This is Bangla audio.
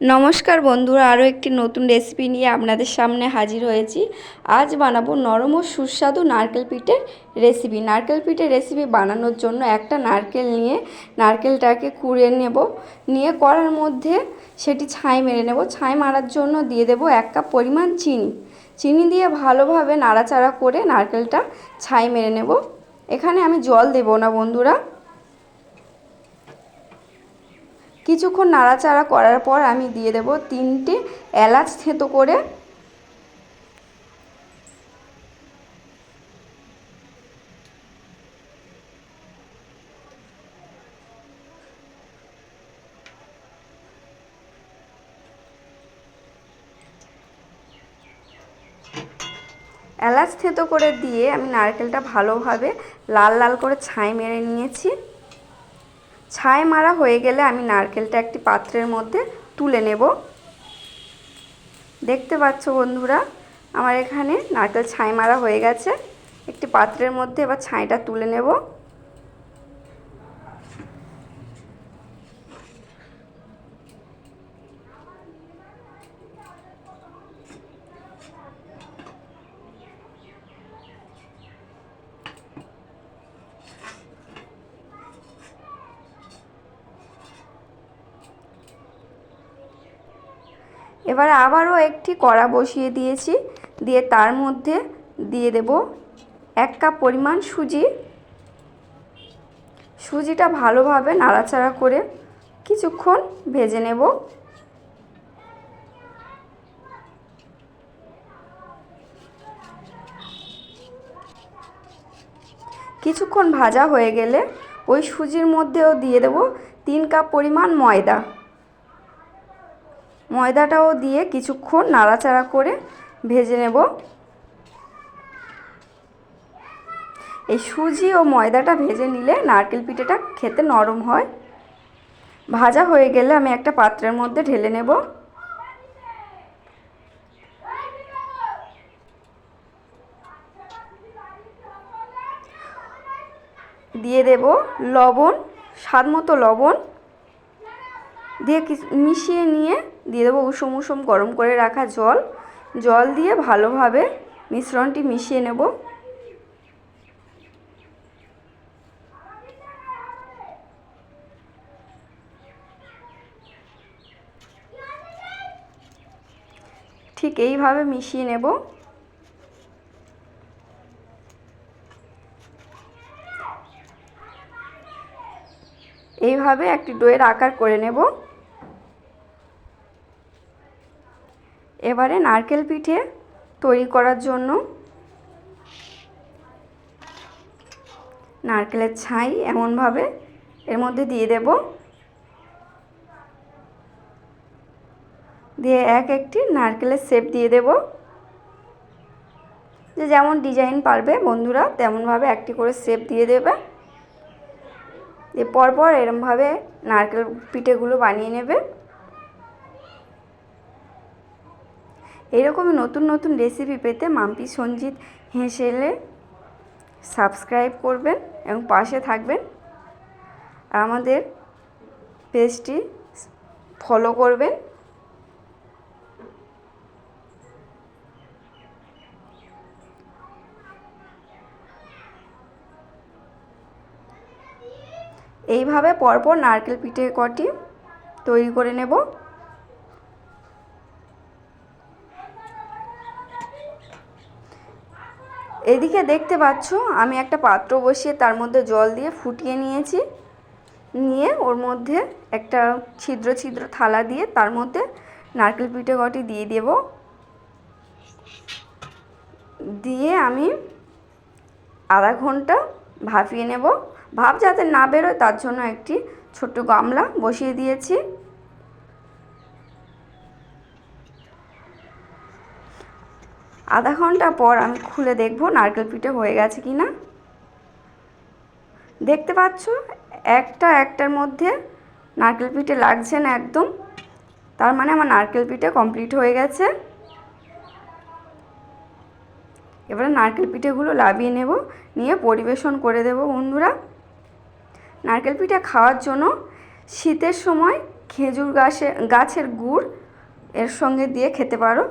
নমস্কার বন্ধুরা, আরও একটি নতুন রেসিপি নিয়ে আপনাদের সামনে হাজির হয়েছি। আজ বানাবো নরম ও সুস্বাদু নারকেল পিঠের রেসিপি নারকেল পিঠের রেসিপি বানানোর জন্য একটা নারকেল নিয়ে, নারকেলটাকে কুড়ে নেব। নিয়ে কড়ার মধ্যে সেটি ছাই মেরে নেব। ছাই মারার জন্য দিয়ে দেব এক কাপ পরিমাণ চিনি। চিনি দিয়ে ভালোভাবে নাড়াচাড়া করে নারকেলটা ছাই মেরে নেব। এখানে আমি জল দেব না বন্ধুরা। কিছুক্ষণ নাড়াচাড়া করার পর আমি দিয়ে দেব তিনটে এলাচ থেঁতো করে। এলাচ থেঁতো করে দিয়ে আমি নারকেলটা ভালোভাবে লাল লাল করে ছাই মেরে নিয়েছি। ছাই মারা হয়ে গেলে আমি নারকেলটা একটি পাত্রের মধ্যে তুলে নেব। দেখতে পাচ্ছ বন্ধুরা, আমার এখানে নারকেল ছাই মারা হয়ে গেছে। একটি পাত্রের মধ্যে এবার ছাইটা তুলে নেব। এবার আবারও একটি কড়া বসিয়ে দিয়েছি, দিয়ে তার মধ্যে দিয়ে দেব এক কাপ পরিমাণ সুজি। সুজিটা ভালোভাবে নাড়াচাড়া করে কিছুক্ষণ ভেজে নেব। কিছুক্ষণ ভাজা হয়ে গেলে ওই সুজির মধ্যেও দিয়ে দেব তিন কাপ পরিমাণ ময়দা। ময়দাটাও দিয়ে কিছুক্ষণ নাড়াচাড়া করে ভেজে নেব। এই সুজি ও ময়দাটা ভেজে নিলে নারকেল পিঠেটা খেতে নরম হয়। ভাজা হয়ে গেলে আমি একটা পাত্রের মধ্যে ঢেলে নেব। দিয়ে দেব লবণ, স্বাদ মতো লবণ। দিয়ে মিশিয়ে নিয়ে দিয়ে দেবো উষুম উষুম গরম করে রাখা জল। জল দিয়ে ভালোভাবে মিশ্রণটি মিশিয়ে নেব। ঠিক এইভাবে মিশিয়ে নেব। এইভাবে একটি ডোয়ের আকার করে নেব। এবারে নারকেল পিঠে তৈরি করার জন্য নারকেলের ছাই এমনভাবে এর মধ্যে দিয়ে দেব। দিয়ে এক একটি নারকেলের শেপ দিয়ে দেব। যে যেমন ডিজাইন পারবে বন্ধুরা, তেমনভাবে একটি করে শেপ দিয়ে দেবে। দিয়ে পরপর এরমভাবে নারকেল পিঠেগুলো বানিয়ে নেবে। এরকমই নতুন নতুন রেসিপি পেতে মাম্পি সঞ্জিত হেসেলে সাবস্ক্রাইব করবেন এবং পাশে থাকবেন। আর আমাদের পেজটি ফলো করবেন। এইভাবে পরপর নারকেল পিঠে কটি তৈরি করে নেব। এদিকে দেখতে পাচ্ছ, আমি একটা পাত্র বসিয়ে তার মধ্যে জল দিয়ে ফুটিয়ে নিয়েছি। নিয়ে ওর মধ্যে একটা ছিদ্র ছিদ্র থালা দিয়ে তার মধ্যে নারকেল পিঠে কটি দিয়ে দেব। দিয়ে আমি আধা ঘণ্টা ভাপিয়ে নেব। ভাপ যাতে না বেরোয় তার জন্য একটি ছোট্ট গামলা বসিয়ে দিয়েছি। আধা ঘণ্টা পর আমি খুলে দেখব নারকেল পিঠে হয়ে গেছে কি না। দেখতে পাচ্ছ? একটা একটার মধ্যে নারকেল পিঠে লাগছে না একদম। তার মানে আমার নারকেল পিঠে কমপ্লিট হয়ে গেছে। এবারে নারকেল পিঠেগুলো লাভিয়ে নেব, নিয়ে পরিবেশন করে দেব বন্ধুরা। নারকেল পিঠে খাওয়ার জন্য শীতের সময় খেজুর গাছে গাছের গুড় এর সঙ্গে দিয়ে খেতে পারো।